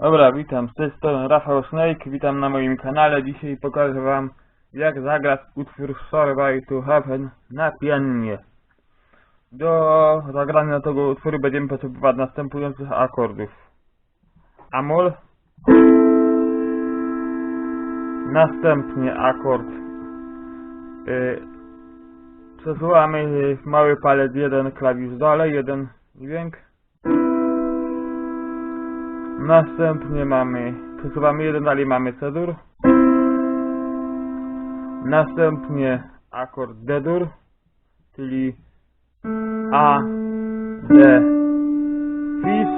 Dobra, witam, z tej strony Rafał Snake, witam na moim kanale. Dzisiaj pokażę wam jak zagrać utwór Sorry to Heaven na pianinie. Do zagrania tego utworu będziemy potrzebować następujących akordów. Amol, następnie akord yy, przesuwamy mały palec jeden klawisz dalej, jeden dźwięk Następnie mamy, przesuwamy jeden, dalej mamy C-dur. Następnie akord D-dur, czyli A, D, Fis.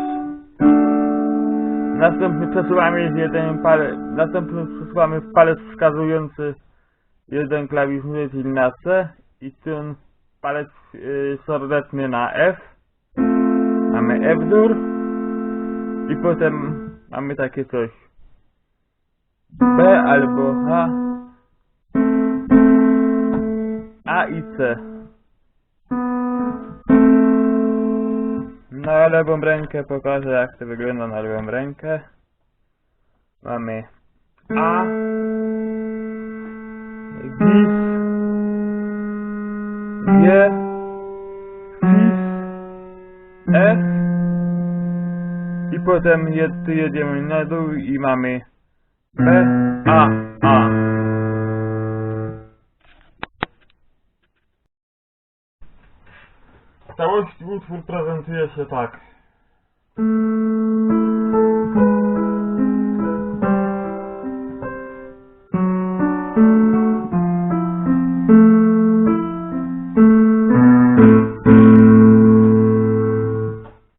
Następnie przesuwamy jeden palec, następnie przesuwamy palec wskazujący jeden klawisz czyli na C i ten palec yy, serdeczny na F. Mamy F-dur. I potem mamy takie coś. B albo H. A i C. Na lewą rękę pokażę jak to wygląda na lewą rękę. Mamy A. Gis. G. Fis. F. I potem jed, jedziemy na dół i mamy B, A, A. W całości utwór prezentuje się tak.